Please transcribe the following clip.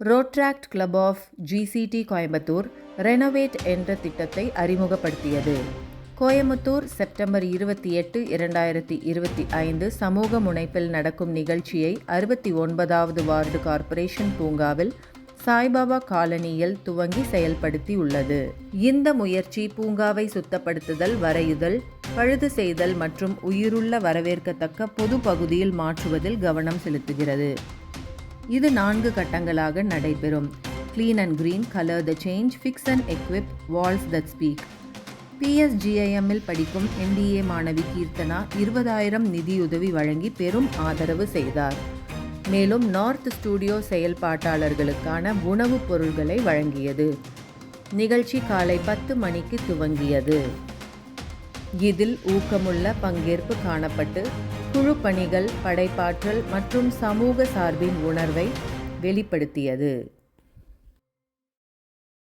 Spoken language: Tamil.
Rotaract club of GCT Coimbatore renovate என்ற திட்டத்தை அறிமுகப்படுத்தியது. கோயம்புத்தூர் செப்டம்பர் இருபத்தி எட்டு இரண்டாயிரத்தி இருபத்தி ஐந்து சமூக முனைப்பில் நடக்கும் நிகழ்ச்சியை அறுபத்தி ஒன்பதாவது வார்டு கார்ப்பரேஷன் பூங்காவில் சாய்பாபா காலனியில் துவங்கி செயல்படுத்தி உள்ளது இந்த முயற்சி பூங்காவை சுத்தப்படுத்துதல் வரையுதல் பழுது செய்தல் மற்றும் உயிருள்ள வரவேற்கத்தக்க பொது பகுதியில் மாற்றுவதில் கவனம் செலுத்துகிறது. இது நான்கு கட்டங்களாக நடைபெறும். Clean and green colour the change fix and equip walls that speak பிஎஸ்ஜிஐஎம்மில் படிக்கும் என்டிஏ மாணவி கீர்த்தனா இருபதாயிரம் நிதியுதவி வழங்கி பெரும் ஆதரவு செய்தார். மேலும் நார்த் ஸ்டூடியோ செயல்பாட்டாளர்களுக்கான உணவுப் பொருள்களை வழங்கியது. நிகழ்ச்சி காலை பத்து மணிக்கு துவங்கியது. இதில் ஊக்கமுள்ள பங்கேற்பு காணப்பட்டு குழு பணிகள் படைப்பாற்றல் மற்றும் சமூக சார்பின் உணர்வை வெளிப்படுத்தியது.